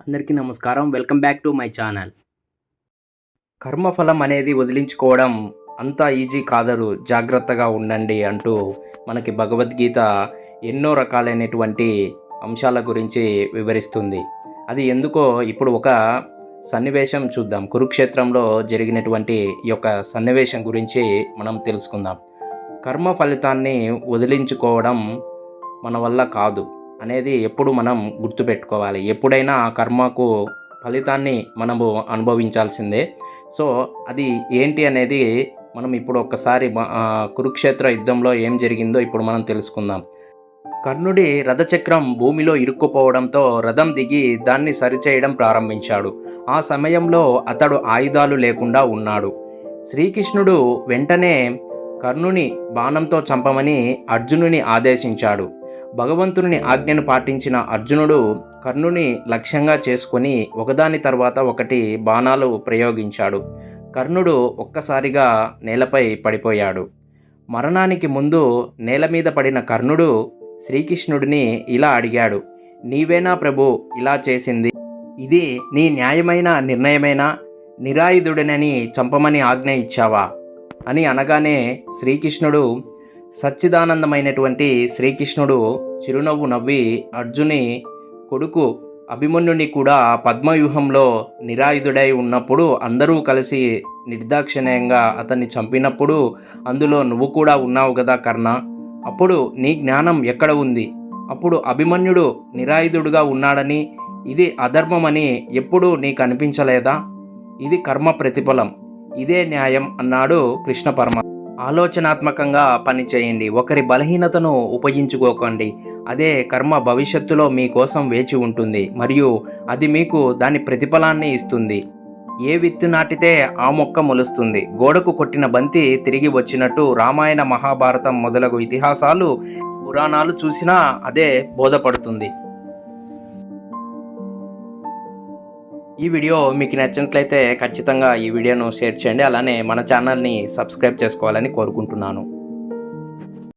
అందరికీ నమస్కారం. Welcome back to my channel. కర్మఫలం అనేది వదిలించుకోవడం అంత ఈజీ కాదరు. జాగ్రత్తగా ఉండండి అంటూ మనకి భగవద్గీత ఎన్నో రకాలైనటువంటి అంశాల గురించి వివరిస్తుంది. అది ఎందుకో ఇప్పుడు ఒక సన్నివేశం చూద్దాం. కురుక్షేత్రంలో జరిగినటువంటి ఈ యొక్క సన్నివేశం గురించి మనం తెలుసుకుందాం. కర్మ ఫలితాన్ని వదిలించుకోవడం మన వల్ల కాదు. అనేది ఎప్పుడు మనం గుర్తుపెట్టుకోవాలి. ఎప్పుడైనా ఆ కర్మకు ఫలితాన్ని మనము అనుభవించాల్సిందే. సో అది ఏంటి అనేది మనం ఇప్పుడు ఒక్కసారి కురుక్షేత్ర యుద్ధంలో ఏం జరిగిందో ఇప్పుడు మనం తెలుసుకుందాం. కర్ణుడి రథచక్రం భూమిలో ఇరుక్కుపోవడంతో రథం దిగి దాన్ని సరిచేయడం ప్రారంభించాడు. ఆ సమయంలో అతడు ఆయుధాలు లేకుండా ఉన్నాడు. శ్రీకృష్ణుడు వెంటనే కర్ణుని బాణంతో చంపమని అర్జునుని ఆదేశించాడు. భగవంతుని ఆజ్ఞను పాటించిన అర్జునుడు కర్ణుని లక్ష్యంగా చేసుకొని ఒకదాని తర్వాత ఒకటి బాణాలు ప్రయోగించాడు. కర్ణుడు ఒక్కసారిగా నేలపై పడిపోయాడు. మరణానికి ముందు నేల మీద పడిన కర్ణుడు శ్రీకృష్ణుడిని ఇలా అడిగాడు నీవేనా ప్రభు ఇలా చేసింది? ఇది నీ న్యాయమైన నిర్ణయమేనా? నిరాయుధుడినని చంపమని ఆజ్ఞ ఇచ్చావా? అని అనగానే శ్రీకృష్ణుడు సచ్చిదానందమైనటువంటి శ్రీకృష్ణుడు చిరునవ్వు నవ్వి అర్జుని కొడుకు అభిమన్యుని కూడా పద్మవ్యూహంలో నిరాయుధుడై ఉన్నప్పుడు అందరూ కలిసి నిర్దాక్షిణ్యంగా అతన్ని చంపినప్పుడు అందులో నువ్వు కూడా ఉన్నావు కదా కర్ణ. అప్పుడు నీ జ్ఞానం ఎక్కడ ఉంది? అప్పుడు అభిమన్యుడు నిరాయుధుడుగా ఉన్నాడని ఇది అధర్మమని ఎప్పుడూ నీకు అనిపించలేదా? ఇది కర్మ ప్రతిఫలం. ఇదే న్యాయం అన్నాడు కృష్ణ పరమాత్మ. ఆలోచనాత్మకంగా పనిచేయండి ఒకరి బలహీనతను ఉపయోగించుకోకండి. అదే కర్మ భవిష్యత్తులో మీకోసం వేచి ఉంటుంది. మరియు అది మీకు దాని ప్రతిఫలాన్ని ఇస్తుంది. ఏ విత్తు నాటితే ఆ మొక్క మొలుస్తుంది. గోడకు కొట్టిన బంతి తిరిగి వచ్చినట్టు రామాయణ మహాభారతం మొదలగు ఇతిహాసాలు పురాణాలు చూసినా అదే బోధపడుతుంది. ఈ వీడియో మీకు నచ్చినట్లయితే ఖచ్చితంగా ఈ వీడియోను షేర్ చేయండి. అలానే మన ఛానల్ని సబ్స్క్రైబ్ చేసుకోవాలని కోరుకుంటున్నాను.